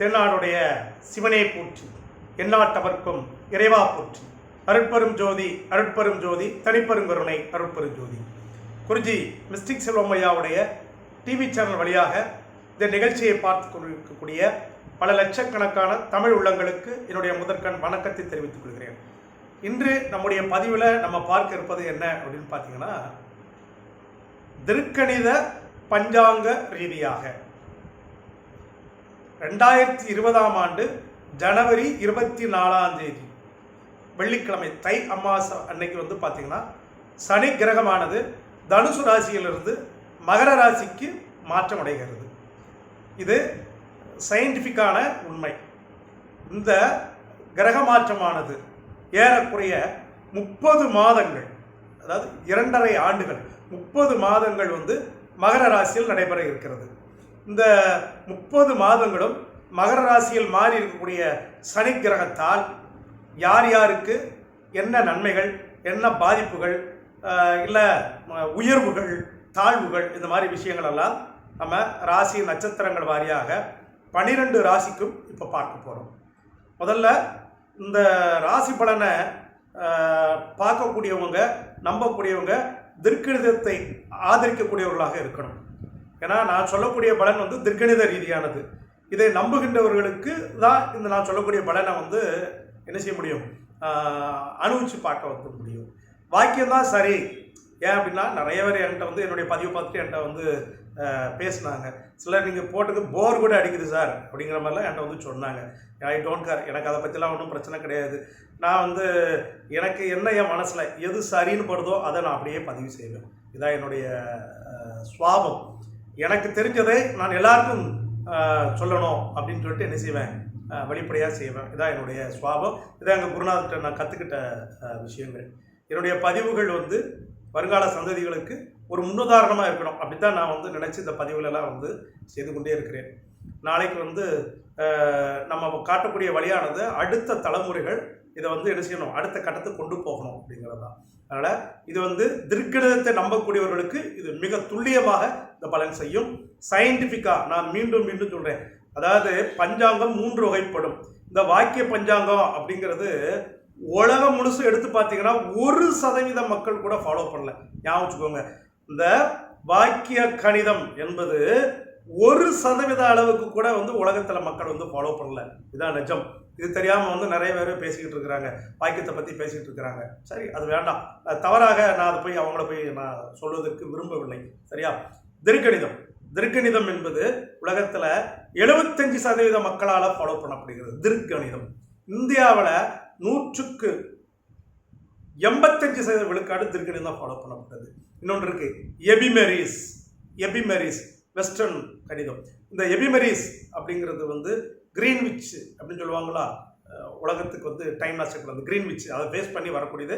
தென்னாடுடைய சிவனே போற்றி எந்நாட்டவர்க்கும் இறைவா போற்றி. அருட்பெரும் ஜோதி அருட்பெரும் ஜோதி தனிப்பெருங்கருணை அருட்பெரும் ஜோதி. குருஜி மிஸ்டிக் செல்வமையாவுடைய டிவி சேனல் வழியாக இந்த நிகழ்ச்சியை பார்த்து கொண்டிருக்கக்கூடிய பல லட்சக்கணக்கான தமிழ் உள்ளங்களுக்கு என்னுடைய முதற்கண் வணக்கத்தை தெரிவித்துக் கொள்கிறேன். இன்று நம்முடைய பதிவில் நம்ம பார்க்க இருப்பது என்ன அப்படின்னு பார்த்தீங்கன்னா திருக்கணித பஞ்சாங்க ரீதியாக. ரெண்டாயிரத்தி இருபதாம் ஆண்டு ஜனவரி இருபத்தி நாலாம் தேதி. வெள்ளிக்கிழமை தை அமாவாசை அன்னைக்கு வந்து பார்த்தீங்கன்னா சனி கிரகமானது தனுசு ராசியிலிருந்து மகர ராசிக்கு மாற்றம் அடைகிறது. இது சயின்டிஃபிக்கான உண்மை. இந்த கிரக மாற்றமானது ஏறக்குறைய முப்பது மாதங்கள் அதாவது இரண்டரை ஆண்டுகள் முப்பது மாதங்கள் வந்து மகர ராசியில் நடைபெற இருக்கிறது. இந்த முப்பது மாதங்களும் மகர ராசியில் மாறி இருக்கக்கூடிய சனி கிரகத்தால் யார் யாருக்கு என்ன நன்மைகள் என்ன பாதிப்புகள் இல்லை உயர்வுகள் தாழ்வுகள் இந்த மாதிரி விஷயங்களெல்லாம் நம்ம ராசி நட்சத்திரங்கள் வாரியாக பனிரெண்டு ராசிக்கும் இப்போ பார்க்க போகிறோம் முதல்ல இந்த ராசி பலனை பார்க்கக்கூடியவங்க நம்பக்கூடியவங்க திருக்கணிதத்தை ஆதரிக்கக்கூடியவர்களாக இருக்கணும். ஏன்னா நான் சொல்லக்கூடிய பலன் வந்து திருக்கணித ரீதியானது. இதை நம்புகின்றவர்களுக்கு தான் இந்த நான் சொல்லக்கூடிய பலனை வந்து என்ன செய்ய முடியும்? அனுபவிச்சு பார்க்க வைக்க முடியும். வாக்கியம் தான் சரி. ஏன் அப்படின்னா நிறைய பேர் என்கிட்ட வந்து என்னுடைய பதிவு பார்த்துட்டு என்கிட்ட வந்து பேசினாங்க பேசுனாங்க. சிலர் நீங்கள் போட்டது போர் கூட அடிக்குது சார் அப்படிங்கிற மாதிரிலாம் என்கிட்ட வந்து சொன்னாங்க. ஐ டோன்ட் கேர் எனக்கு அதை பற்றிலாம் ஒன்றும் பிரச்சனை கிடையாது. நான் வந்து எனக்கு என்ன என் மனசில் எது சரின்னு படுதோ அதை நான் அப்படியே பதிவு செய்வேன். இதான் என்னுடைய சுவாபம். எனக்கு தெரிஞ்சதை நான் எல்லாருக்கும் சொல்லணும் அப்படின்னு சொல்லிட்டு என்ன செய்வேன்? வெளிப்படையாக செய்வேன். இதான் என்னுடைய சுவாபம் இதான் எங்கள் குருநாதர்கிட்ட நான் கற்றுக்கிட்ட விஷயங்கள். என்னுடைய பதிவுகள் வந்து வருங்கால சந்ததிகளுக்கு ஒரு முன்னுதாரணமாக இருக்கணும். அப்படி தான் நான் வந்து நினச்சி இந்த பதிவுகளெல்லாம் வந்து செய்து கொண்டே இருக்கிறேன். நாளைக்கு வந்து நம்ம காட்டக்கூடிய வழியானது அடுத்த தலைமுறைகள் இதை வந்து என்ன செய்யணும்? அடுத்த கட்டத்துக்கு கொண்டு போகணும் அப்படிங்கிறது தான். அதனால் இது வந்து திருக்கணிதத்தை நம்பக்கூடியவர்களுக்கு இது மிக துல்லியமாக இந்த பலன் செய்யும். சயின்டிஃபிக்காக நான் மீண்டும் மீண்டும் சொல்கிறேன் அதாவது பஞ்சாங்கம் மூன்று வகைப்படும். இந்த வாக்கிய பஞ்சாங்கம் அப்படிங்கிறது உலகம் முழுசும் எடுத்து பார்த்தீங்கன்னா ஒரு சதவீத மக்கள் கூட ஃபாலோ பண்ணல. ஞாபகம் வச்சுக்கோங்க. இந்த வாக்கிய கணிதம் என்பது ஒரு சதவீத அளவுக்கு கூட வந்து உலகத்தில் மக்கள் வந்து ஃபாலோ பண்ணல. இதான் நிஜம். இது தெரியாமல் வந்து நிறைய பேர் பேசிக்கிட்டு இருக்கிறாங்க. வாக்கியத்தை பற்றி பேசிக்கிட்டு இருக்கிறாங்க. சரி அது வேண்டாம். அது தவறாக நான் அதை போய் அவங்கள போய் நான் சொல்வதற்கு விரும்பவில்லை. சரியா? திருக்கணிதம். திருக்கணிதம் என்பது உலகத்தில் எழுபத்தஞ்சு சதவீத மக்களால் ஃபாலோ பண்ணப்படுகிறது. திருக்கணிதம். இந்தியாவில் நூற்றுக்கு எண்பத்தஞ்சு சதவீத விழுக்காடு திருக்கணிதம் ஃபாலோ பண்ணப்பட்டது. இன்னொன்று இருக்கு எபிமெரிஸ். எபிமெரிஸ் வெஸ்டர்ன் கணிதம். இந்த எபிமெரிஸ் அப்படிங்கிறது வந்து கிரீன்விச் அப்படின்னு சொல்லுவாங்களா? உலகத்துக்கு வந்து டைம் நாஸ்டர் வந்து கிரீன்விச் அதை பேஸ் பண்ணி வரக்கூடியது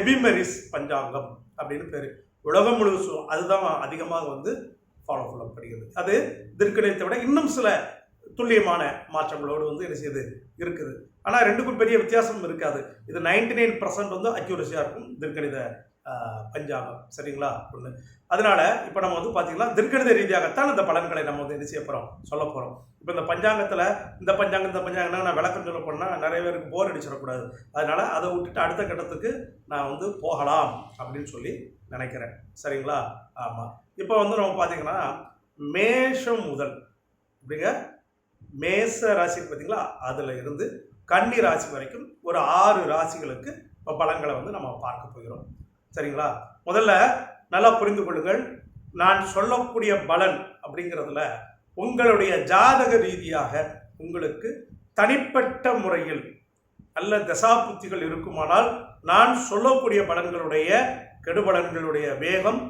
எபிமெரிஸ் பஞ்சாங்கம் அப்படின்னு பேர். உலகம் முழுவதும் அதுதான் அதிகமாக வந்து ஃபாலோ பண்ணப்படுகிறது. அது திருக்கணிதத்தை விட இன்னும் சில துல்லியமான மாற்றங்களோடு வந்து என்ன செய்யுது இருக்குது. ஆனால் ரெண்டுக்கும் பெரிய வித்தியாசம் இருக்காது. இது நைன்டி நைன் பர்சன்ட் வந்து அக்யூரஸியாக இருக்கும் திருக்கணித பஞ்சாங்கம். சரிங்களா? ஒன்று அதனால இப்போ நம்ம வந்து பார்த்தீங்கன்னா திருக்கணித ரீதியாகத்தான் இந்த பலன்களை நம்ம வந்து என்ன செய்ய போகிறோம் சொல்ல போகிறோம் இப்போ இந்த பஞ்சாங்கத்தில் இந்த பஞ்சாங்கம் இந்த பஞ்சாங்கம்னா நான் விளக்கம் சொல்ல போனால் நிறைய பேருக்கு போர் அடிச்சிடக்கூடாது. அதனால் அதை விட்டுட்டு அடுத்த கட்டத்துக்கு நான் வந்து போகலாம் அப்படின்னு சொல்லி நினைக்கிறேன். சரிங்களா? ஆமாம் இப்போ வந்து நம்ம பார்த்தீங்கன்னா மேஷம் முதல் அப்படிங்க மேச ராசி பார்த்தீங்களா அதில் இருந்து கன்னி ராசி வரைக்கும் ஒரு ஆறு ராசிகளுக்கு இப்போ பலன்களை வந்து நம்ம பார்க்க போகிறோம். சரிங்களா? முதல்ல நல்லா புரிந்து கொள்ளுங்கள். நான் சொல்லக்கூடிய பலன் அப்படிங்கிறதுல உங்களுடைய ஜாதக ரீதியாக உங்களுக்கு தனிப்பட்ட முறையில் நல்ல தசாபுத்திகள் இருக்குமானால் நான் சொல்லக்கூடிய பலன்களுடைய கெடுபலன்களுடைய வேகம்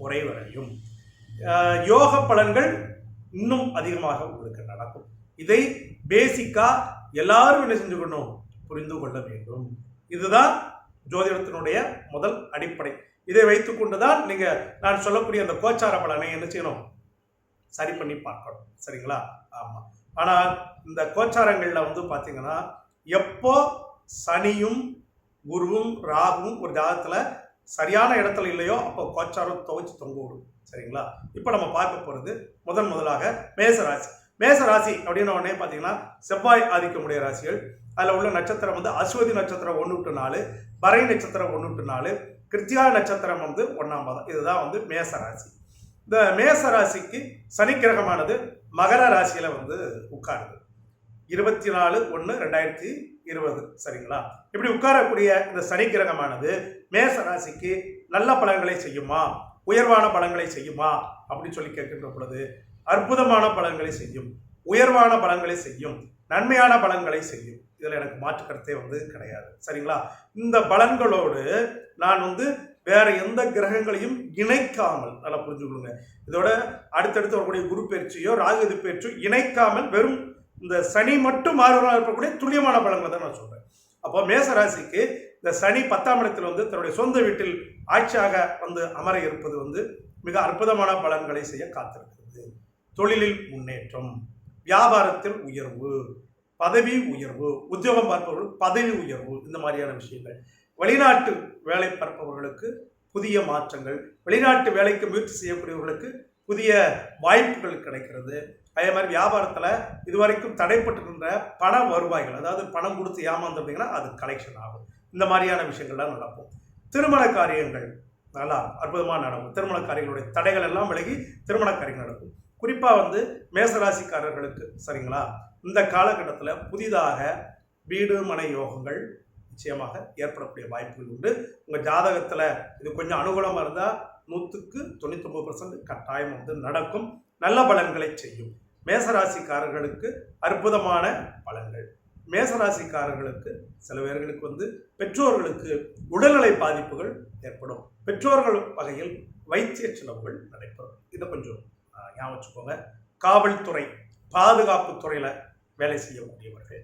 குறைவடையும். யோக பலன்கள் இன்னும் அதிகமாக உங்களுக்கு நடக்கும். இதை பேசிக்காக எல்லாரும் என்ன செஞ்சுக்கணும்? புரிந்து கொள்ள வேண்டும். இதுதான் ஜோதிடத்தினுடைய முதல் அடிப்படை. இதை வைத்துக்கொண்டு தான் நீங்கள் நான் சொல்லக்கூடிய அந்த கோச்சார பலனை என்ன செய்யணும்? சரி பண்ணி பார்க்கணும். சரிங்களா? ஆமாம் ஆனால் இந்த கோச்சாரங்களில் வந்து பார்த்தீங்கன்னா எப்போ சனியும் குருவும் ராகுவும் ஒரு ஜாதகத்துல சரியான இடத்துல இல்லையோ அப்போ கோச்சாரம் துவைச்சு தொங்க விடும். சரிங்களா? இப்போ நம்ம பார்க்க போகிறது முதன் முதலாக மேசராசி. மேச ராசி அப்படின்னு உடனே பார்த்தீங்கன்னா செவ்வாய் ஆதிக்கமுடைய ராசிகள். அதில் உள்ள நட்சத்திரம் வந்து அஸ்வதி நட்சத்திரம் ஒன்று டு நாலு பறை நட்சத்திரம் ஒன்று டு நாலு கிருத்திகா நட்சத்திரம் வந்து ஒன்றாம் பாதம். இதுதான் வந்து மேச ராசி இந்த மேச ராசிக்கு சனிக்கிரகமானது மகர ராசியில் வந்து உட்காருது. இருபத்தி நாலு ஒன்று ரெண்டாயிரத்தி இருபது. சரிங்களா? இப்படி உட்காரக்கூடிய இந்த சனிக்கிரகமானது மேச ராசிக்கு நல்ல பலன்களை செய்யுமா? உயர்வான பலன்களை செய்யுமா? அப்படின்னு சொல்லி கேட்கின்ற பொழுது அற்புதமான பலன்களை செய்யும் உயர்வான பலன்களை செய்யும் நன்மையான பலன்களை செய்யும். இதில் எனக்கு மாற்று கருத்தே வந்து கிடையாது. சரிங்களா? இந்த பலன்களோடு நான் வந்து வேற எந்த கிரகங்களையும் இணைக்காமல் நல்லா புரிஞ்சுக்கொள்ளுங்க. இதோட அடுத்தடுத்து வரக்கூடிய குரு பயிற்சியோ ராகுது பயிற்சியோ இணைக்காமல் வெறும் இந்த சனி மட்டும் மாறுவதாக இருக்கக்கூடிய துல்லியமான பலன்களை தான் நான் சொல்கிறேன் அப்போ மேசராசிக்கு இந்த சனி பத்தாம் இடத்தில் வந்து தன்னுடைய சொந்த வீட்டில் ஆட்சியாக வந்து அமர இருப்பது வந்து மிக அற்புதமான பலன்களை செய்ய காத்திருக்கிறது. தொழிலில் முன்னேற்றம் வியாபாரத்தில் உயர்வு பதவி உயர்வு உத்தியோகம் பார்ப்பவர்கள் பதவி உயர்வு இந்த மாதிரியான விஷயங்கள். வெளிநாட்டு வேலை பார்ப்பவர்களுக்கு புதிய மாற்றங்கள் வெளிநாட்டு வேலைக்கு முயற்சி செய்யக்கூடியவர்களுக்கு புதிய வாய்ப்புகள் கிடைக்கிறது. அதே மாதிரி வியாபாரத்தில் இதுவரைக்கும் தடைப்பட்டிருக்கின்ற பண வருவாய்கள் அதாவது பணம் கொடுத்து ஏமாந்துட்டீங்கன்னா அது கலெக்ஷன் ஆகும். இந்த மாதிரியான விஷயங்கள்லாம் நடக்கும். திருமண காரியங்கள் நல்லா அற்புதமாக நடக்கும். திருமண காரியங்களுடைய தடைகள் எல்லாம் விலகி திருமண காரியங்கள் நடக்கும். குறிப்பாக வந்து மேசராசிக்காரர்களுக்கு சரிங்களா? இந்த காலகட்டத்தில் புதிதாக வீடு மனை யோகங்கள் நிச்சயமாக ஏற்படக்கூடிய வாய்ப்புகள் உண்டு. உங்கள் ஜாதகத்தில் இது கொஞ்சம் அனுகூலமாக இருந்தால் நூற்றுக்கு தொண்ணூத்தொம்பது பர்சன்ட் கட்டாயம் வந்து நடக்கும். நல்ல பலன்களை செய்யும். மேசராசிக்காரர்களுக்கு அற்புதமான பலன்கள். மேசராசிக்காரர்களுக்கு சில பேர்களுக்கு வந்து பெற்றோர்களுக்கு உடல்நிலை பாதிப்புகள் ஏற்படும். பெற்றோர்கள் வகையில் வைத்திய செலவுகள் நடைபெறும். இதை கொஞ்சம் ஞாபகம் வச்சுக்கோங்க. காவல்துறை பாதுகாப்பு துறையில் வேலை செய்யக்கூடியவர்கள்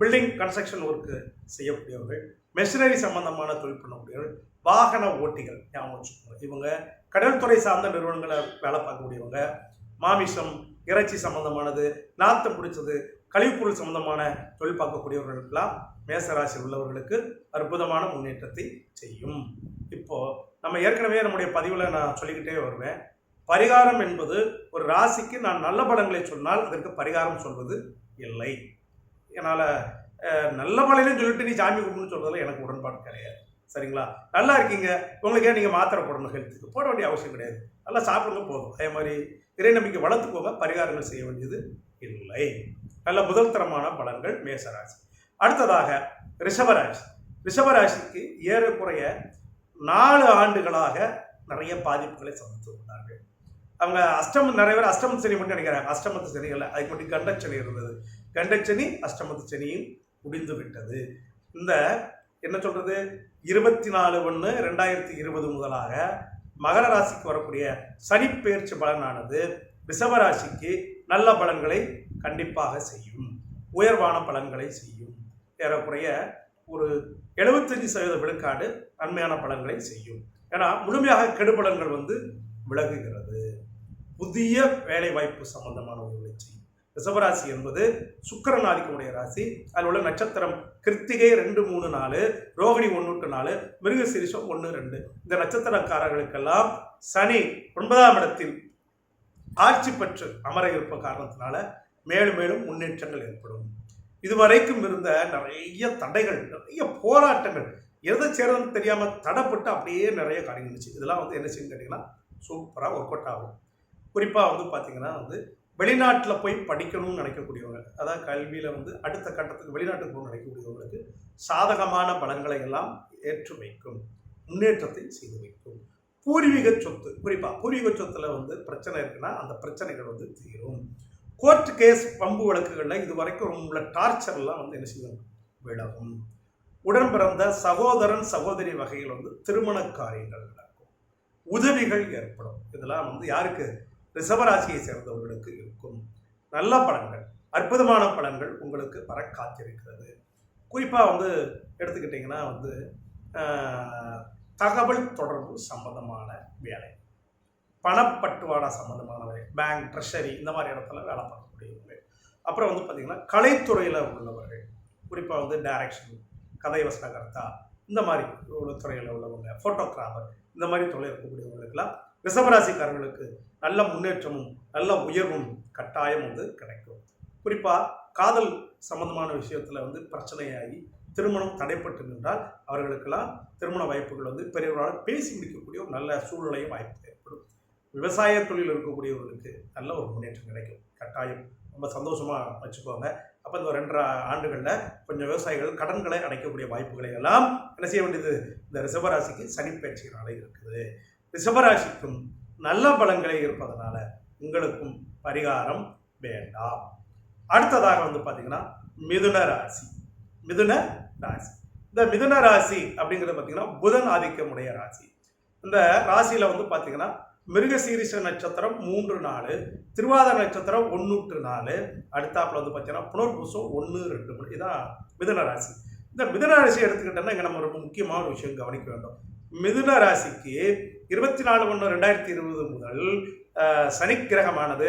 பில்டிங் கன்ஸ்ட்ரக்ஷன் ஒர்க்கு செய்யக்கூடியவர்கள் மெஷினரி சம்பந்தமான தொழில் பண்ணக்கூடியவர்கள் வாகன ஓட்டிகள் ஞாபகம் வச்சுக்கோங்க. இவங்க கடல்துறை சார்ந்த நிறுவனங்களை வேலை பார்க்கக்கூடியவங்க மாமிசம் இறைச்சி சம்பந்தமானது நாத்தம் பிடிச்சது கழிவுப்பொருள் சம்பந்தமான தொழில் பார்க்கக்கூடியவர்களுக்கெல்லாம் மேசராசி உள்ளவர்களுக்கு அற்புதமான முன்னேற்றத்தை செய்யும். இப்போது நம்ம ஏற்கனவே நம்முடைய பதிவில் நான் சொல்லிக்கிட்டே வருவேன். பரிகாரம் என்பது ஒரு ராசிக்கு நான் நல்ல பலன்களை சொன்னால் அதற்கு பரிகாரம் சொல்வது இல்லை. என்னால் நல்ல பலனையும் சொல்லிட்டு நீ சாமி கும்பிடுன்னு சொல்றதுல எனக்கு உடன்பாடு கிடையாது. சரிங்களா? நல்லா இருக்கீங்க. உங்களுக்கு நீங்கள் மாத்திரை போடணும்? ஹெல்த்துக்கு போட வேண்டிய அவசியம் கிடையாது. நல்லா சாப்பிடுங்க போதும். அதே மாதிரி இறை நம்பிக்கை வளர்த்துக்கோங்க பரிகாரங்கள் செய்ய வேண்டியது இல்லை. நல்ல முதல் தரமான பலன்கள் மேசராசி. அடுத்ததாக ரிஷபராசி. ரிஷபராசிக்கு ஏறக்குறைய நாலு ஆண்டுகளாக நிறைய பாதிப்புகளை சந்தித்து வந்தார்கள். அவங்க அஷ்டமம் நிறைய பேர் அஷ்டமத்து சனி மட்டும் நினைக்கிறாங்க. அஷ்டமத்து சனி இல்லை அதுக்கு மட்டும் கண்டச்சனி இருந்தது. கண்டச்சனி அஷ்டமத்து சனியும் முடிந்து விட்டது. இந்த என்ன சொல்கிறது இருபத்தி நாலு ஒன்று ரெண்டாயிரத்தி இருபது முதலாக மகர ராசிக்கு வரக்கூடிய சனிப்பெயர்ச்சி பலனானது ரிஷபராசிக்கு நல்ல பலன்களை கண்டிப்பாக செய்யும். உயர்வான பலன்களை செய்யும். ஏறக்குறைய ஒரு எழுபத்தஞ்சு சதவீத விழுக்காடு நன்மையான பலன்களை செய்யும். ஏன்னா முழுமையாக கெடுபலன்கள் வந்து விலகுகிறது. புதிய வேலை வாய்ப்பு சம்பந்தமான உதவிகளை செய்யும் ரிசவராசி என்பது சுக்கரன் ஆதிக்கமுடைய ராசி. அதில் உள்ள நட்சத்திரம் கிருத்திகை ரெண்டு மூணு நாலு ரோகிணி ஒன்று டு நாலு மிருகசீரிஷம் ஒன்று ரெண்டு. இந்த நட்சத்திரக்காரர்களுக்கெல்லாம் சனி ஒன்பதாம் இடத்தில் ஆட்சி பெற்று அமர இருப்ப காரணத்தினால மேலும் மேலும் முன்னேற்றங்கள் ஏற்படும். இதுவரைக்கும் இருந்த நிறைய தடைகள் நிறைய போராட்டங்கள் எதை செய்யறதுன்னு தெரியாமல் தடைப்பட்டு அப்படியே நிறைய காரியங்கள் இருந்துச்சு. இதெல்லாம் வந்து என்ன செய்யுன்னு கேட்டிங்கன்னா சூப்பராக ஒர்க் அவுட் ஆகும். குறிப்பாக வந்து பார்த்தீங்கன்னா வந்து வெளிநாட்டில் போய் படிக்கணும்னு நினைக்கக்கூடியவங்க அதாவது கல்வியில் வந்து அடுத்த கட்டத்துக்கு வெளிநாட்டுக்கு போகணும்னு நினைக்கக்கூடியவங்களுக்கு சாதகமான பலன்களை எல்லாம் ஏற்று வைக்கும் முன்னேற்றத்தை செய்து வைக்கும். பூர்வீக சொத்து குறிப்பாக பூர்வீக சொத்துல வந்து பிரச்சனை இருக்குன்னா அந்த பிரச்சனைகள் வந்து தீரும். கோர்ட் கேஸ் பம்பு வழக்குகளில் இது வரைக்கும் உள்ள டார்ச்சர்லாம் வந்து என்ன செய்யும்? விலகும். உடன் பிறந்த சகோதரன் சகோதரி வகையில் வந்து திருமண காரியங்கள் நடக்கும். உதவிகள் ஏற்படும். இதெல்லாம் வந்து யாருக்கு ரிஷபராசியை சேர்ந்தவர்களுக்கு இருக்கும் நல்ல பலன்கள் அற்புதமான பலன்கள் உங்களுக்கு வர காத்திருக்கிறது. குறிப்பாக வந்து எடுத்துக்கிட்டிங்கன்னா வந்து தகவல் தொடர்பு சம்பந்தமான வேலை. பணப்பட்டுவாடா சம்மந்தமான வேலை பேங்க் ட்ரெஷரி இந்த மாதிரி இடத்துல வேலை பார்க்கக்கூடியவங்க அப்புறம் வந்து பார்த்திங்கன்னா கலைத்துறையில் உள்ளவர்கள். குறிப்பாக வந்து டைரக்ஷன் கதை வசனகர்த்தா இந்த மாதிரி உள்ள துறையில் உள்ளவங்க ஃபோட்டோகிராஃபர் இந்த மாதிரி தொழில் இருக்கக்கூடியவங்களுக்கெல்லாம் ரிஷபராசிக்காரர்களுக்கு நல்ல முன்னேற்றமும் நல்ல உயர்வும் கட்டாயம் வந்து கிடைக்கும். குறிப்பாக காதல் சம்பந்தமான விஷயத்தில் வந்து பிரச்சனையாகி திருமணம் தடைப்பட்டு நின்றால் அவர்களுக்கெல்லாம் திருமண வாய்ப்புகள் வந்து பெரியவர்களால் பேசி முடிக்கக்கூடிய ஒரு நல்ல சூழ்நிலையும் வாய்ப்பு ஏற்படும். விவசாய தொழில் இருக்கக்கூடியவர்களுக்கு நல்ல ஒரு முன்னேற்றம் கிடைக்கும். கட்டாயம். ரொம்ப சந்தோஷமாக வச்சுக்கோங்க. அப்போ இந்த ரெண்டரை ஆண்டுகளில் கொஞ்சம் விவசாயிகள் கடன்களை அடைக்கக்கூடிய வாய்ப்புகளை எல்லாம் என்ன செய்ய வேண்டியது? இந்த ரிசர்வராசிக்கு சனி பயிற்சியினால இருக்குது. ரிஷபராசிக்கும் நல்ல பலன்களே இருப்பதனால உங்களுக்கும் பரிகாரம் வேண்டாம். அடுத்ததாக வந்து பார்த்தீங்கன்னா மிதுன ராசி. மிதுன ராசி. இந்த மிதுன ராசி அப்படிங்கிறது பார்த்தீங்கன்னா புதன் ஆதிக்கமுடைய ராசி. இந்த ராசியில் வந்து பார்த்தீங்கன்னா மிருகசீரிஷ நட்சத்திரம் மூன்று நாலு திருவாதிர நட்சத்திரம் ஒன்றுட்டு நாலு அடுத்தாப்புல வந்து பார்த்தீங்கன்னா புனர்பூசம் ஒன்று ரெண்டு மூணு இதான் மிதுன ராசி. இந்த மிதுன ராசி எடுத்துக்கிட்டோம்னா இங்கே நம்ம ரொம்ப முக்கியமான ஒரு விஷயம் கவனிக்க வேண்டும். மிதுன ராசிக்கு இருபத்தி நாலு ஒன்று ரெண்டாயிரத்தி இருபது முதல் சனி கிரகமானது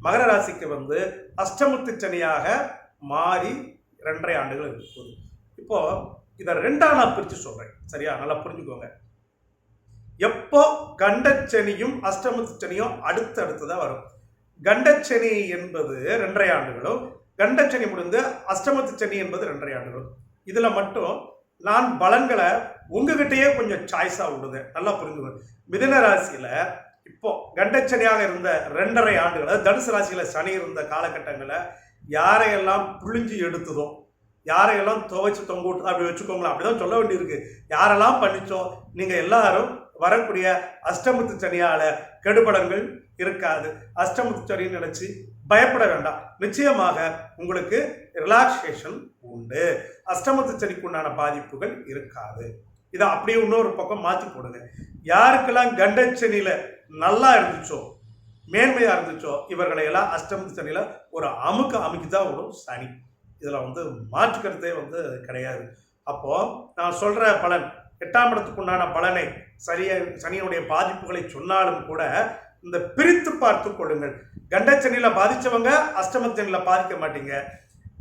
மகர ராசிக்கு வந்து அஷ்டமத்து சனியாக மாறி ரெண்டரை ஆண்டுகள் இருக்கும் இப்போது இப்போ இதை ரெண்டா நான் பிரித்து சொல்கிறேன் சரியா? நல்லா புரிஞ்சுக்கோங்க. எப்போ கண்டச்சனியும் அஷ்டமத்து சனியும் அடுத்து தான் வரும்? கண்டச்சனி என்பது ரெண்டரை ஆண்டுகளும் கண்டச்சனி முடிந்து அஷ்டமத்து சனி என்பது ரெண்டரை ஆண்டுகளும். இதில் மட்டும் நான் பலன்களை உங்ககிட்டயே கொஞ்சம் சாய்ஸாக விடுது நல்லா புரிஞ்சுக்கணும் மிதன ராசியில் இப்போ கண்டச்சனியாக இருந்த ரெண்டரை ஆண்டுகள் அதாவது தனுசு ராசியில் சனி இருந்த காலகட்டங்களில் யாரையெல்லாம் புழிஞ்சு எடுத்ததோ யாரையெல்லாம் துவைச்சு தொங்க விட்டு அப்படி வச்சுக்கோங்களேன். அப்படிதான் சொல்ல வேண்டியிருக்கு. யாரெல்லாம் பண்ணிச்சோ நீங்கள் எல்லாரும் வரக்கூடிய அஷ்டமத்து சனியால கெடுபடங்கள் இருக்காது. அஷ்டமத்து சனின்னு நினைச்சு பயப்பட வேண்டாம். நிச்சயமாக உங்களுக்கு ரிலாக்ஸேஷன் உண்டு. அஷ்டமத்து சனிக்கு உண்டான பாதிப்புகள் இருக்காது. இதை அப்படியே இன்னொரு பக்கம் மாற்றி போடுங்க. யாருக்கெல்லாம் கண்டச்சனியில் நல்லா இருந்துச்சோ மேன்மையாக இருந்துச்சோ இவர்களை எல்லாம் அஷ்டமத்து சனியில் ஒரு அமுக்கு அமுக்கி தான் விடும் சனி. இதில் வந்து மாற்றுக்கிறதே வந்து கிடையாது. அப்போது நான் சொல்கிற பலன் எட்டாம் இடத்துக்கு உண்டான பலனை சரிய சனியினுடைய பாதிப்புகளை சொன்னாலும் கூட இந்த பிரித்து பார்த்து கொள்ளுங்கள். கண்டச்சனியில் பாதித்தவங்க அஷ்டமச்சனியில் பாதிக்க மாட்டீங்க.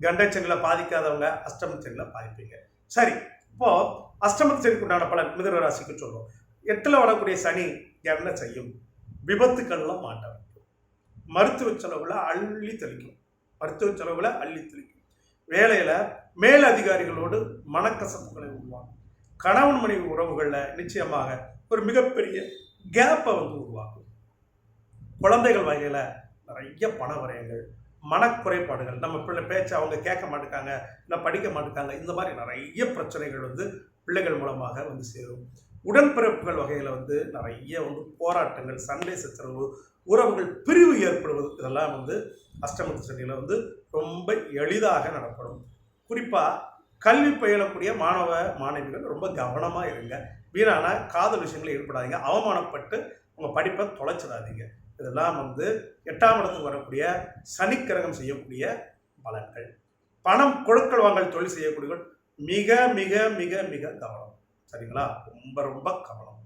கண்டச்சனியில் பாதிக்காதவங்க அஷ்டமச்சனியில் பாதிப்பீங்க. சரி இப்போ அஷ்டமச்சனிக்கு உண்டான பலன் மிதுன ராசிக்கு சொல்றோம். எட்டில் வரக்கூடிய சனி என்ன செய்யும்? விபத்துக்கள்லாம் மாட்ட வைக்கும். மருத்துவ செலவுல அள்ளி தெளிக்கும். மருத்துவ செலவுல அள்ளி தெளிக்கும். வேலையில மேல் அதிகாரிகளோடு மனக்கசப்புகளை உருவாக்கும். கணவன் மனைவி உறவுகளில் நிச்சயமாக ஒரு மிகப்பெரிய கேப்பை வந்து உருவாக்கும். குழந்தைகள் வகையில் நிறைய பண வரையங்கள் மனக்குறைபாடுகள் நம்ம பிள்ளை பேச்சை அவங்க கேட்க மாட்டேங்காங்க இல்லை படிக்க மாட்டேங்காங்க இந்த மாதிரி நிறைய பிரச்சனைகள் வந்து பிள்ளைகள் மூலமாக வந்து சேரும். உடன்பிறப்புகள் வகையில் வந்து நிறைய வந்து போராட்டங்கள் சண்டை சச்சரவு உறவுகள் பிரிவு ஏற்படுவது இதெல்லாம் வந்து அஷ்டமத்து சண்டையில் வந்து ரொம்ப எளிதாக நடப்படும். குறிப்பாக கல்வி பயிலக்கூடிய மாணவ மாணவிகள் ரொம்ப கவனமாக இருங்க. வீணான காதல் விஷயங்கள் ஈடுபடாதீங்க அவமானப்பட்டு உங்கள் படிப்பை தொலைச்சிடாதீங்க. இதெல்லாம் வந்து எட்டாம் இடத்துக்கு வரக்கூடிய சனிக்கிரகம் செய்யக்கூடிய பலன்கள். பணம் கொடுக்கல் வாங்கல் தொழில் செய்யக்கூடியவர்கள் மிக மிக மிக மிக கவனம். சரிங்களா? ரொம்ப ரொம்ப கவனம்.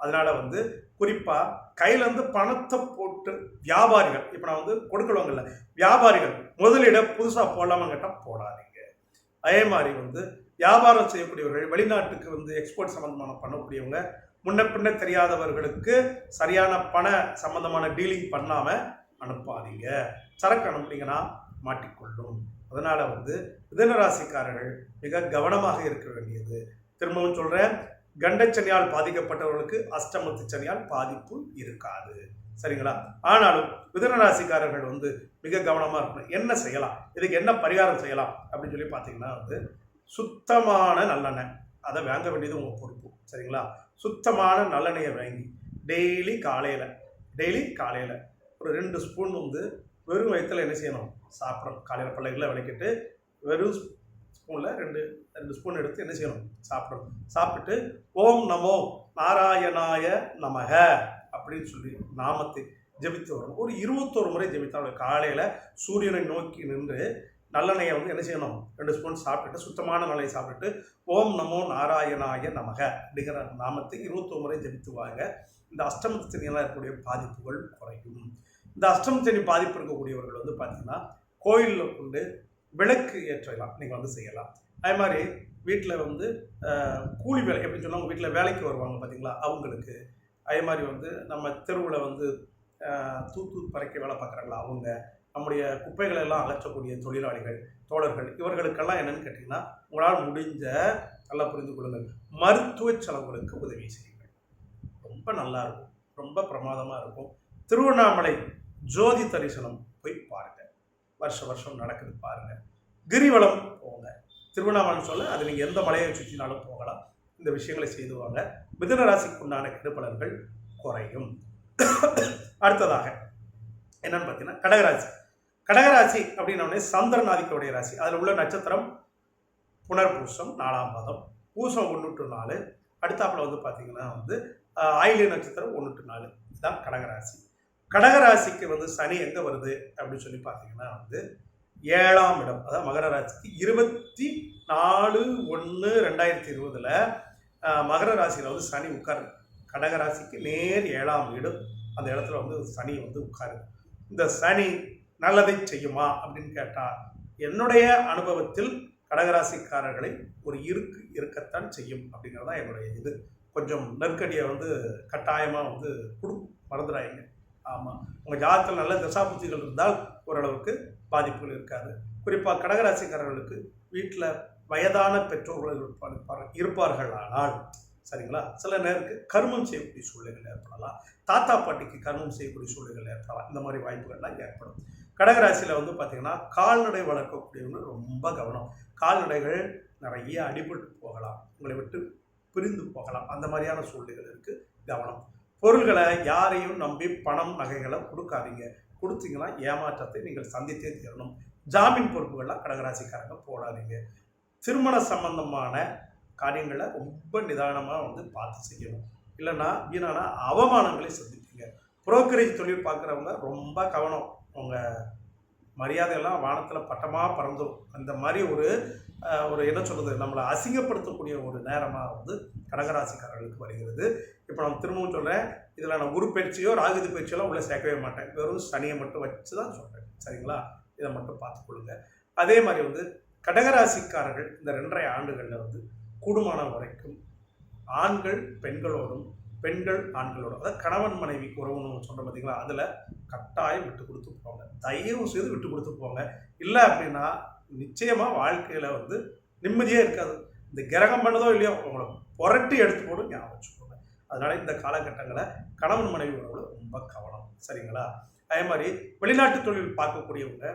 அதனால் வந்து குறிப்பாக கையிலேருந்து பணத்தை போட்டு வியாபாரிகள் இப்போ நான் வந்து கொடுக்கல் வாங்கல வியாபாரிகள் முதலீட புதுசாக போடலாமா கேட்டால் போடாதீங்க. அதே மாதிரி வந்து வியாபாரம் செய்யக்கூடியவர்கள் வெளிநாட்டுக்கு வந்து எக்ஸ்போர்ட் சம்மந்தமான பண்ணக்கூடியவங்க முன்ன பின்ன தெரியாதவர்களுக்கு சரியான பண சம்பந்தமான டீலிங் பண்ணாமல் அனுப்பாதீங்க. சரக்கு அனுப்புனீங்கன்னா மாட்டிக்கொள்ளும். அதனால் வந்து மிதனராசிக்காரர்கள் மிக கவனமாக இருக்க வேண்டியது. திரும்பவும் சொல்கிறேன் கண்டச்சனியால் பாதிக்கப்பட்டவர்களுக்கு அஷ்டமத்து சனியால் பாதிப்பு இருக்காது. சரிங்களா? ஆனாலும் மிதுன ராசிக்காரர்கள் வந்து மிக கவனமாக இருக்கணும். என்ன செய்யலாம்? இதுக்கு என்ன பரிகாரம் செய்யலாம்? அப்படின்னு சொல்லி பார்த்தீங்கன்னா வந்து சுத்தமான நல்லெண்ணெய். அதை வாங்க வேண்டியது உங்கள் பொறுப்பு. சரிங்களா? சுத்தமான நல்லெண்ணெயை வாங்கி டெய்லி காலையில் டெய்லி காலையில் ஒரு ரெண்டு ஸ்பூன் வந்து வெறும் வயிற்றுல என்ன செய்யணும்? சாப்பிடணும். காலையில் பிள்ளைகளை விளக்கிட்டு வெறும் ஸ்பூனில் ரெண்டு ரெண்டு ஸ்பூன் எடுத்து என்ன செய்யணும்? சாப்பிடணும். சாப்பிட்டு ஓம் நமோ நாராயணாய நமக. அப்படின்னு சொல்லி நாமத்தை ஜெபித்து வரணும் ஒரு இருபத்தோரு முறை ஜெபித்தாலும் காலையில் சூரியனை நோக்கி நின்று நல்லெண்ணெயை வந்து என்ன செய்யணும்? ரெண்டு ஸ்பூன் சாப்பிட்டுட்டு சுத்தமான நல்லெண்ணெய் சாப்பிட்டுட்டு ஓம் நமோ நாராயணாய நமக அப்படிங்கிற நாமத்தை இருபத்தோரு முறை ஜெபித்து வாங்க. இந்த அஷ்டமத்து இருக்கக்கூடிய பாதிப்புகள் குறையும். இந்த அஷ்டமத்து பாதிப்பு இருக்கக்கூடியவர்கள் வந்து பார்த்தீங்கன்னா கோயிலில் கொண்டு விளக்கு ஏற்றலாம். நீங்கள் வந்து செய்யலாம். அதே மாதிரி வீட்டில் வந்து கூலி வேலை எப்படி சொன்னால் உங்கள் வீட்டில் வேலைக்கு வருவாங்க பார்த்தீங்களா அவங்களுக்கு அதே மாதிரி வந்து நம்ம தெருவில் வந்து தூத்து பறைக்க வேலை பார்க்குறாங்களா அவங்க நம்முடைய குப்பைகளை எல்லாம் அகற்றக்கூடிய தொழிலாளிகள் தோழர்கள் இவர்களுக்கெல்லாம் என்னென்னு கேட்டிங்கன்னா உங்களால் முடிஞ்ச நல்லா புரிந்து கொள்ளுங்கள். மருத்துவ செலவுகளுக்கு உதவி செய்யுங்கள். ரொம்ப நல்லா இருக்கும். ரொம்ப பிரமாதமாக இருக்கும். திருவண்ணாமலை ஜோதி தரிசனம் போய் பாருங்கள் வருஷ வருஷம் நடக்குது பாருங்கள் கிரிவலம் போங்க. திருவண்ணாமலை சொல்ல அது நீங்கள் எந்த மலையை சுற்றினாலும் போகலாம். இந்த விஷயங்களை செய்துவாங்க. மிதுன ராசிக்கு உண்டான கெடுபலர்கள் குறையும். அடுத்ததாக என்னன்னு பார்த்தீங்கன்னா கடகராசி. கடகராசி அப்படின்னோடனே சந்திரன் ஆதிக்கவுடைய ராசி. அதில் உள்ள நட்சத்திரம் புனர்பூசம் நாலாம் பாதம் பூசம் ஒன்று டு நாலு. அடுத்தாப்பில் வந்து பார்த்தீங்கன்னா வந்து ஆஹ், நட்சத்திரம் ஒன்று டு நாலு. இதுதான் கடகராசி. கடகராசிக்கு வந்து சனி எங்கே வருது அப்படின்னு சொல்லி பார்த்தீங்கன்னா வந்து ஏழாம் இடம் அதாவது மகர ராசிக்கு இருபத்தி நாலு ஒன்று ரெண்டாயிரத்தி இருபதில் மகர ராசியில் வந்து சனி உட்காரு கடகராசிக்கு நேர் ஏழாம் வீடு. அந்த இடத்துல வந்து சனி வந்து உட்காரு இந்த சனி நல்லதை செய்யுமா அப்படின்னு கேட்டால் என்னுடைய அனுபவத்தில் கடகராசிக்காரர்களை ஒரு இருக்கு இருக்கத்தான் செய்யும் அப்படிங்கிறது தான் என்னுடைய இது. கொஞ்சம் நெருக்கடியை வந்து கட்டாயமாக வந்து கொடுக்கும் மறந்துடாதீங்க. ஆமாம் உங்கள் ஜாதகத்தில் நல்ல தசாபுத்திகள் இருந்தால் ஓரளவுக்கு பாதிப்புகள் இருக்காது. குறிப்பாக கடகராசிக்காரர்களுக்கு வீட்டில் வயதான பெற்றோர்கள் இருப்பார் இருப்பார்கள் ஆனால் சரிங்களா? சில நேரத்துக்கு கர்மம் செய்யக்கூடிய சூழ்நிலைகள் ஏற்படலாம். தாத்தா பாட்டிக்கு கர்மம் செய்யக்கூடிய சூழ்நிலைகள் ஏற்படலாம். இந்த மாதிரி வாய்ப்புகள்லாம் ஏற்படும். கடகராசியில் வந்து பார்த்தீங்கன்னா கால்நடை வளர்க்கக்கூடியவங்க ரொம்ப கவனம். கால்நடைகள் நிறைய அடிபட்டு போகலாம். உங்களை விட்டு பிரிந்து போகலாம். அந்த மாதிரியான சூழ்நிலைகள் இருக்குது கவனம். பொருள்களை யாரையும் நம்பி பணம் நகைகளை கொடுக்காதீங்க. கொடுத்தீங்கன்னா ஏமாற்றத்தை நீங்கள் சந்தித்தே தீரணும். ஜாமீன் பொறுப்புகள்லாம் கடகராசிக்காரங்க போடாதீங்க. திருமண சம்பந்தமான காரியங்களை ரொம்ப நிதானமாக வந்து பார்த்து செய்யணும். இல்லைன்னா வீணானா அவமானங்களை சந்திப்பீங்க. புரோக்கரேஜ் தொழில் பார்க்குறவங்க ரொம்ப கவனம். உங்கள் மரியாதையெல்லாம் வானத்தில் பட்டமாக பறந்துடும் அந்த மாதிரி ஒரு ஒரு என்ன சொல்கிறது நம்மளை அசிங்கப்படுத்தக்கூடிய ஒரு நேரமாக வந்து கடகராசிக்காரர்களுக்கு வருகிறது. இப்போ நான் திரும்பவும் சொல்கிறேன் இதில் நான் உருப்பயிற்சியோ பயிற்சியோ ராகுதி பயிற்சியெல்லாம் உள்ளே சேர்க்கவே மாட்டேன். வெறும் சனியை மட்டும் வச்சு தான் சொல்கிறேன் சரிங்களா? இதை மட்டும் பார்த்துக்கொள்ளுங்க. அதே மாதிரி வந்து கடகராசிக்காரர்கள் இந்த ரெண்டரை ஆண்டுகளில் வந்து கூடுமான வரைக்கும் ஆண்கள் பெண்களோடும் பெண்கள் ஆண்களோடும் அதாவது கணவன் மனைவி உறவுன்னு சொல்கிறோம் பார்த்தீங்களா அதில் கட்டாயம் விட்டு கொடுத்து போவாங்க. தயவு செய்து விட்டு கொடுத்து போவாங்க. இல்லை அப்படின்னா நிச்சயமாக வாழ்க்கையில் வந்து நிம்மதியே இருக்காது. இந்த கிரகம் பண்ணதோ இல்லையோ உங்களை புரட்டி எடுத்து போட்டு ஞாபகம் வச்சுக்கோங்க. அதனால இந்த காலகட்டங்களை கணவன் மனைவி உறவுல ரொம்ப கவனம். சரிங்களா? அதே மாதிரி வெளிநாட்டு தொழில் பார்க்கக்கூடியவங்க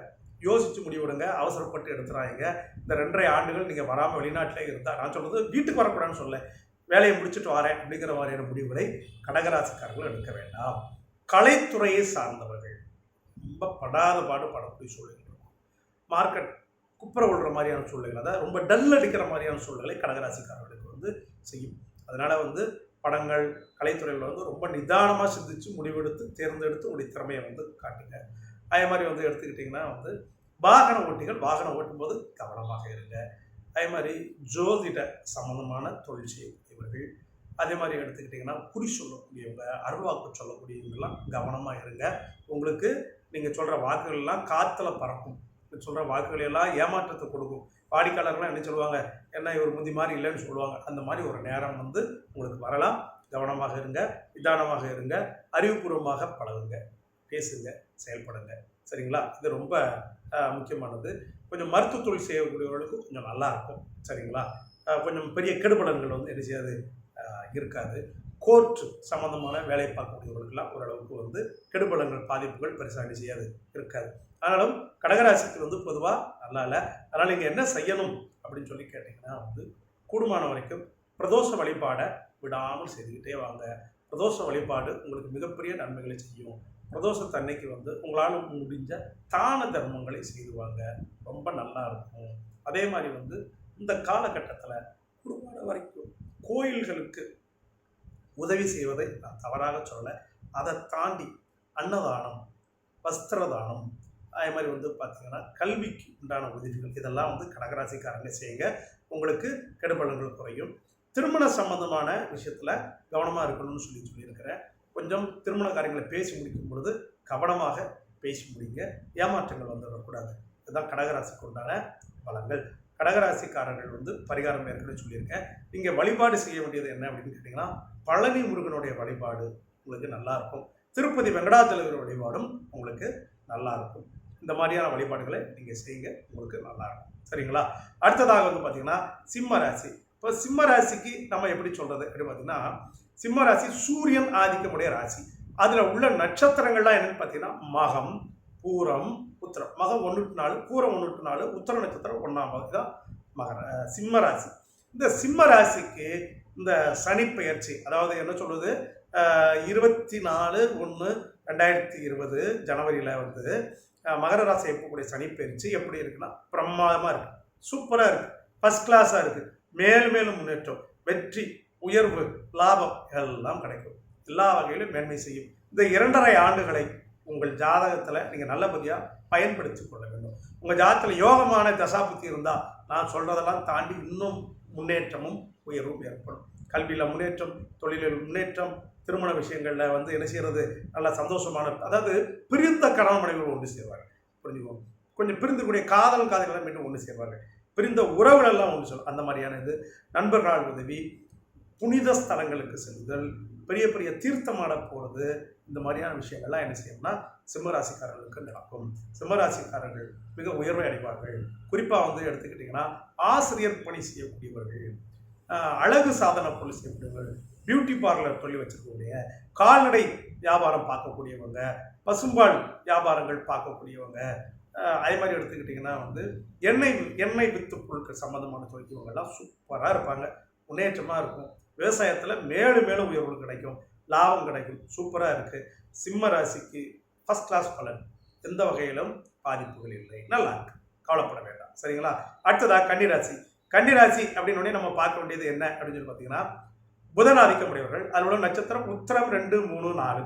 யோசிச்சு முடிவெடுங்க அவசரப்பட்டு எடுத்துறாங்க இந்த ரெண்டரை ஆண்டுகள் நீங்கள் வராமல் வெளிநாட்டிலே இருந்தால் நான் சொல்கிறது வீட்டுக்கு வரக்கூடாதுன்னு சொல்ல வேலையை முடிச்சுட்டு வரேன் அப்படிங்கிற மாதிரியான முடிவுகளை கடகராசிக்காரர்கள் எடுக்க வேண்டாம். கலைத்துறையை சார்ந்தவர்கள். ரொம்ப படாத பாடு படக்கூடிய சூழ்நிலை மார்க்கெட் குப்புற விடுற மாதிரியான சூழ்நிலை அதாவது ரொம்ப டல் அடிக்கிற மாதிரியான சூழ்நிலை கடகராசிக்காரர்களுக்கு வந்து செய்யும். அதனால் வந்து படங்கள் கலைத்துறையில் வந்து ரொம்ப நிதானமாக சிந்திச்சு முடிவெடுத்து தேர்ந்தெடுத்து உங்களுடைய திறமையை வந்து காட்டுங்க. அதே மாதிரி வந்து எடுத்துக்கிட்டிங்கன்னா வந்து வாகன ஓட்டிகள் வாகனம் ஓட்டும்போது கவனமாக இருங்க. அதே மாதிரி ஜோதிட சம்பந்தமான தொழில் செய்யக்கூடியவர்கள் அதே மாதிரி எடுத்துக்கிட்டிங்கன்னா குறி சொல்லக்கூடியவங்க அருள்வாக்கு சொல்லக்கூடியவங்கெல்லாம் கவனமாக இருங்க. உங்களுக்கு நீங்கள் சொல்கிற வாக்குகள்லாம் காற்றுல பறக்கும். நீங்கள் சொல்கிற வாக்குகள் எல்லாம் ஏமாற்றத்தை கொடுக்கும். வாடிக்கையாளர்கள்லாம் என்ன சொல்லுவாங்க? என்ன இவர் முந்தி மாதிரி இல்லைன்னு சொல்லுவாங்க. அந்த மாதிரி ஒரு நேரம் வந்து உங்களுக்கு வரலாம். கவனமாக இருங்க நிதானமாக இருங்க அறிவுபூர்வமாக பழகுங்க. பேசுங்க செயல்படுங்க. சரிங்களா? இது ரொம்ப முக்கியமானது. கொஞ்சம் மருத்துவ தொழில் செய்யக்கூடியவர்களுக்கு கொஞ்சம் நல்லா இருக்கும் சரிங்களா கொஞ்சம் பெரிய கெடுபலன்கள் வந்து என்ன செய்யாது இருக்காது. கோர்ட் சம்மந்தமான வேலை பார்க்கக்கூடியவர்களுக்கெல்லாம் ஓரளவுக்கு வந்து கெடுபலன்கள் பாதிப்புகள் பெருசாக என்ன செய்யாது இருக்காது. ஆனாலும் கடகராசிக்கு வந்து பொதுவாக நல்லா இல்லை. அதனால் நீங்கள் என்ன செய்யணும் அப்படின்னு சொல்லி கேட்டிங்கன்னா வந்து கூடுமான வரைக்கும் பிரதோஷ வழிபாடை விடாமல் செய்துக்கிட்டே வாங்க. பிரதோஷ வழிபாடு உங்களுக்கு மிகப்பெரிய நன்மைகளை செய்யும். பிரதோஷத்தன்னைக்கு வந்து உங்களால் முடிஞ்ச தான தர்மங்களை செய்துவாங்க ரொம்ப நல்லா இருக்கும். அதே மாதிரி வந்து இந்த காலகட்டத்தில் கூடுமான வரைக்கும் கோயில்களுக்கு உதவி செய்வதை நான் தவறாக சொல்லலை. அதை தாண்டி அன்னதானம் வஸ்திரதானம் அதே மாதிரி வந்து பார்த்தீங்கன்னா கல்விக்கு உண்டான உதவிகள் இதெல்லாம் வந்து கடகராசிக்காரங்க செய்யுங்க. உங்களுக்கு கெடுபலங்கள் குறையும். திருமண சம்பந்தமான விஷயத்தில் கவனமாக இருக்கணும்னு சொல்லி சொல்லியிருக்கிறேன். கொஞ்சம் திருமண காரியங்களை பேசி முடிக்கும் பொழுது கவனமாக பேசி முடிங்க. ஏமாற்றங்கள் வந்துடக்கூடாது. இதுதான் கடகராசிக்கு உண்டான பலங்கள் கடகராசிக்காரர்கள் வந்து பரிகாரம் ஏற்கனவே சொல்லியிருக்கேன். நீங்கள் வழிபாடு செய்ய வேண்டியது என்ன அப்படின்னு கேட்டிங்கன்னா பழனி முருகனுடைய வழிபாடு உங்களுக்கு நல்லா இருக்கும். திருப்பதி வெங்கடாச்சலவர் வழிபாடும் உங்களுக்கு நல்லா இருக்கும். இந்த மாதிரியான வழிபாடுகளை நீங்கள் செய்யுங்க உங்களுக்கு நல்லா இருக்கும். சரிங்களா? அடுத்ததாக வந்து பார்த்தீங்கன்னா சிம்ம ராசி. இப்போ சிம்ம ராசிக்கு நம்ம எப்படி சொல்கிறது அப்படின்னு பார்த்தீங்கன்னா சிம்ம ராசி சூரியன் ஆதிக்கமுடைய ராசி. அதில் உள்ள நட்சத்திரங்கள்லாம் என்னன்னு பார்த்தீங்கன்னா மகம் பூரம் உத்திரம். மகம் ஒன்று நாலு பூரம் ஒன்று நாலு உத்திர நட்சத்திரம் ஒன்றாம் பாகம் தான் மகர சிம்ம ராசி. இந்த சிம்ம ராசிக்கு இந்த சனி பெயர்ச்சி அதாவது என்ன சொல்கிறது இருபத்தி நாலு ஒன்று ரெண்டாயிரத்தி இருபது ஜனவரியில் வந்து மகர ராசி எப்பக்கூடிய சனி பெயர்ச்சி எப்படி இருக்குன்னா பிரமாதமாக இருக்குது சூப்பராக இருக்குது ஃபர்ஸ்ட் கிளாஸாக இருக்குது மேலும் மேலும் முன்னேற்றம். வெற்றி உயர்வு லாபம் எல்லாம் கிடைக்கும். எல்லா வகையிலும் மேன்மை செய்யும். இந்த இரண்டரை ஆண்டுகளை உங்கள் ஜாதகத்தில் நீங்கள் நல்லபடியாக பயன்படுத்தி கொள்ள வேண்டும். உங்கள் ஜாதகத்தில் யோகமான தசாபுத்தி இருந்தால் நான் சொல்கிறதெல்லாம் தாண்டி இன்னும் முன்னேற்றமும் உயர்வும் ஏற்படும். கல்வியில் முன்னேற்றம் தொழிலில் முன்னேற்றம் திருமண விஷயங்களில் வந்து என்ன செய்கிறது நல்ல சந்தோஷமான அதாவது பிரிந்த கணவன் மனைவிகள் ஒன்று சேருவாங்க புரிஞ்சுக்கோங்க கொஞ்சம் பிரிந்துக்கூடிய காதல் காதலாம் மீண்டும் ஒன்று சேருவாங்க பிரிந்த உறவுகள் எல்லாம் ஒன்று சொல்லும் அந்த மாதிரியான இது. நண்பர்களால் உதவி புனித ஸ்தலங்களுக்கு செல்லுதல் பெரிய பெரிய தீர்த்தமாட போகிறது இந்த மாதிரியான விஷயங்கள்லாம் என்ன செய்யணும்னா சிம்மராசிக்காரர்களுக்கு நடக்கும். சிம்மராசிக்காரர்கள் மிக உயர்வை அடைவார்கள். குறிப்பாக வந்து எடுத்துக்கிட்டிங்கன்னா ஆசிரியர் பணி செய்யக்கூடியவர்கள் அழகு சாதன பொருள் செய்யக்கூடியவர்கள் பியூட்டி பார்லர் தொழில் வச்சிருக்கக்கூடிய கால்நடை வியாபாரம் பார்க்கக்கூடியவங்க பசும்பால் வியாபாரங்கள் பார்க்கக்கூடியவங்க அதே மாதிரி எடுத்துக்கிட்டிங்கன்னா வந்து எண்ணெய் எண்ணெய் வித்து பொருட்கள் சம்மந்தமான தொழில்வங்கெல்லாம் சூப்பராக இருப்பாங்க. முன்னேற்றமாக இருக்கும். விவசாயத்தில் மேலும் மேலும் உயர்வு கிடைக்கும். லாபம் கிடைக்கும். சூப்பராக இருக்குது சிம்ம ராசிக்கு ஃபஸ்ட் கிளாஸ் பலன். எந்த வகையிலும் பாதிப்புகள் இல்லை. நல்லா இருக்கு. கவலைப்பட வேண்டாம். சரிங்களா? அடுத்ததாக கன்னிராசி. கன்னிராசி அப்படின்னு உடனே நம்ம பார்க்க வேண்டியது என்ன அப்படின்னு சொல்லி பார்த்தீங்கன்னா புதன் ஆதிக்கமுடையவர்கள் அதில் உள்ள நட்சத்திரம் உத்திரம் ரெண்டு மூணு நாலு.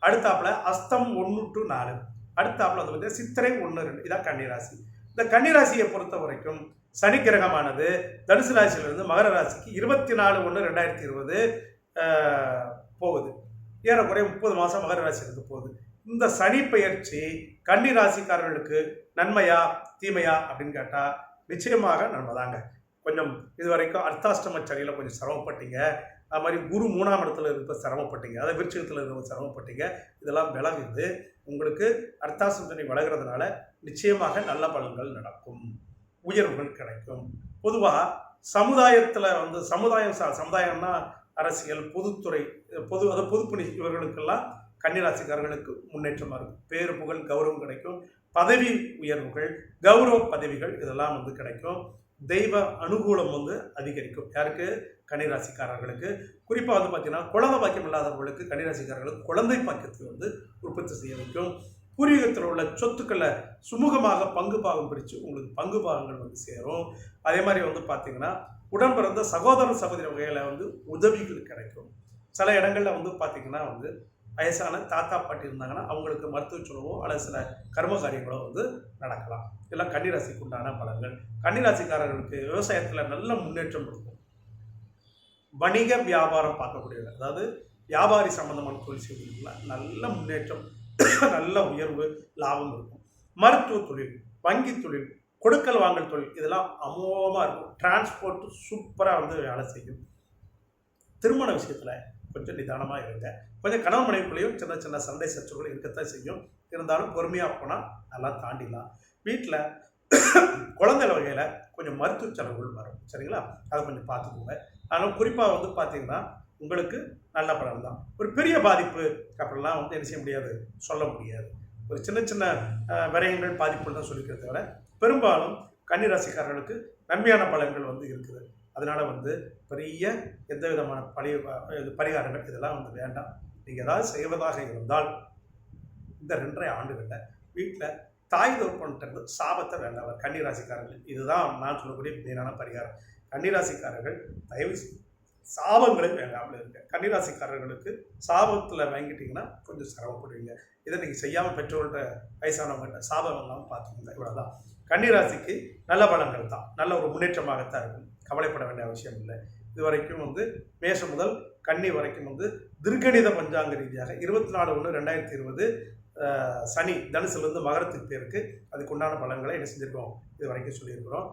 அடுத்தாப்புல அஸ்தம் ஒன்று டு நாலு. அடுத்தாப்புல வந்து பார்த்தீங்கன்னா சித்திரை ஒன்று ரெண்டு. இதான் கன்னிராசி. இந்த கன்னிராசியை பொறுத்த வரைக்கும் சனி கிரகமானது தனுசு ராசியிலிருந்து மகர ராசிக்கு இருபத்தி நாலு ஒன்று ரெண்டாயிரத்தி இருபது போகுது. ஏறக்குறைய முப்பது மாதம் மகர ராசியிலிருந்து போகுது. இந்த சனி பெயர்ச்சி கன்னி ராசிக்காரர்களுக்கு நன்மையா தீமையா அப்படின்னு கேட்டால் நிச்சயமாக நன்மைதாங்க. கொஞ்சம் இது வரைக்கும் அர்த்தாஷ்டம சனியில் கொஞ்சம் சிரமப்பட்டீங்க. அது மாதிரி குரு மூணாம் இடத்துல இருக்க சிரமப்பட்டீங்க அதை விருச்சகத்தில் இருக்க சிரமப்பட்டீங்க இதெல்லாம் விலகுது உங்களுக்கு அர்த்தாசந்தனை சனி விலகிறதுனால நிச்சயமாக நல்ல பலன்கள் நடக்கும். உயர்வுகள் கிடைக்கும். பொதுவாக சமுதாயத்தில் வந்து சமுதாயம் சா சமுதாயம்னா அரசியல் பொதுத்துறை பொது அது பொதுப்பணி இவர்களுக்கெல்லாம் கன்னிராசிக்காரர்களுக்கு முன்னேற்றமாக இருக்கும். பேரு புகழ் கௌரவம் கிடைக்கும். பதவி உயர்வுகள் கௌரவ பதவிகள் இதெல்லாம் வந்து கிடைக்கும். தெய்வ அனுகூலம் வந்து அதிகரிக்கும். யாருக்கு? கன்னிராசிக்காரர்களுக்கு குறிப்பாக வந்து பார்த்தீங்கன்னா குழந்தை பாக்கியம் இல்லாதவர்களுக்கு கன்னிராசிக்காரர்களுக்கு குழந்தை பாக்கியத்தை வந்து உற்பத்தி செய்ய வைக்கும். பூர்வீகத்தில் உள்ள சொத்துக்களை சுமூகமாக பங்கு பாகம் பிரித்து உங்களுக்கு பங்கு பாகங்கள் வந்து சேரும். அதே மாதிரி வந்து பார்த்தீங்கன்னா உடன் பிறந்த சகோதர சகோதரி வகையில் வந்து உதவிகள் கிடைக்கும். சில இடங்களில் வந்து பார்த்தீங்கன்னா வந்து வயசான தாத்தா பாட்டி இருந்தாங்கன்னா அவங்களுக்கு மருத்துவ செலவோ அல்லது சில கர்ம காரியங்களோ வந்து நடக்கலாம். இதெல்லாம் கன்னிராசிக்கு உண்டான பலன்கள். கன்னிராசிக்காரர்களுக்கு விவசாயத்தில் நல்ல முன்னேற்றம் இருக்கும். வணிக வியாபாரம் பார்க்கக்கூடியவங்க அதாவது வியாபாரி சம்பந்தமான தொழில் செய்வீங்களா நல்ல முன்னேற்றம் நல்ல உயர்வு லாபம் இருக்கும். மருத்துவ தொழில் வங்கி தொழில் கொடுக்கல் வாங்கல் தொழில் இதெல்லாம் அமோகமாக இருக்கும். டிரான்ஸ்போர்ட் சூப்பராக வந்து வேலை செய்யும். திருமண விஷயத்தில் கொஞ்சம் நிதானமாக இருங்க. கொஞ்சம் கணவன் மனைவிக்குள்ளேயும் சின்ன சின்ன சண்டை சச்சரவுகள் இருக்கத்தான் செய்யும். இருந்தாலும் பொறுமையாக போனால் நல்லா தாண்டிடலாம். வீட்டில் குழந்தை வகையில் கொஞ்சம் மருத்துவ செலவுகள் வரும். சரிங்களா? அதை கொஞ்சம் பார்த்துக்கோங்க. ஆனால் குறிப்பாக வந்து பார்த்தீங்கன்னா உங்களுக்கு நல்ல பலன் தான். ஒரு பெரிய பாதிப்பு அப்படிலாம் வந்து என்ன செய்ய முடியாது சொல்ல முடியாது. ஒரு சின்ன சின்ன விரயங்கள் பாதிப்புகள் தான் சொல்லிக்கிறத தவிர பெரும்பாலும் கன்னிராசிக்காரர்களுக்கு நன்மையான பலன்கள் வந்து இருக்குது. அதனால் வந்து பெரிய எந்த விதமான பழி இது பரிகாரங்கள் இதெல்லாம் வந்து வேண்டாம். நீங்கள் ஏதாவது செய்வதாக இருந்தால் இந்த ரெண்டரை ஆண்டுகளில் வீட்டில் தாய் தோப்பன்ட்டு சாபத்தை வேண்டாம். கன்னிராசிக்காரர்கள். இதுதான் நான் சொல்லக்கூடிய மெயினான பரிகாரம். கன்னிராசிக்காரர்கள் தயவு செய்து சாபங்களை வேண்டாமல் இருங்க. கன்னிராசிக்காரர்களுக்கு சாபத்தில் வாங்கிட்டீங்கன்னா கொஞ்சம் சிரமப்படுவீங்க. இதை நீங்கள் செய்யாமல் பெற்றோர்கிட்ட வயசானவங்கள்ட்ட சாபம் இல்லாமல் பார்த்துக்கோங்க. இவ்வளோதான் கன்னிராசிக்கு நல்ல பலன்கள் தான். நல்ல ஒரு முன்னேற்றமாகத்தான் இருக்கும். கவலைப்பட வேண்டிய அவசியம் இல்லை. இது வரைக்கும் வந்து மேஷம் முதல் கன்னி வரைக்கும் வந்து திருக்கணித பஞ்சாங்க ரீதியாக இருபத்தி நாலு ஒன்று ரெண்டாயிரத்தி இருபது சனி தனுசுலேருந்து மகரத்துக்கு பேருக்கு அதுக்கு உண்டான பலன்களை என்ன செஞ்சுருக்கோம்? இது வரைக்கும் சொல்லியிருக்கிறோம்.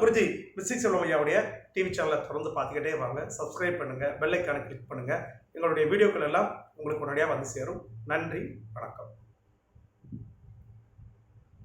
குருஜி மிஸ்டிக் செல்வம் ஐயாவுடைய டிவி சேனலை தொடர்ந்து பார்த்துக்கிட்டே வாங்க. சப்ஸ்கிரைப் பண்ணுங்கள் பெல்லைக்கான கிளிக் பண்ணுங்கள் எங்களுடைய வீடியோக்கள் எல்லாம் உங்களுக்கு உடனடியாக வந்து சேரும். நன்றி வணக்கம்.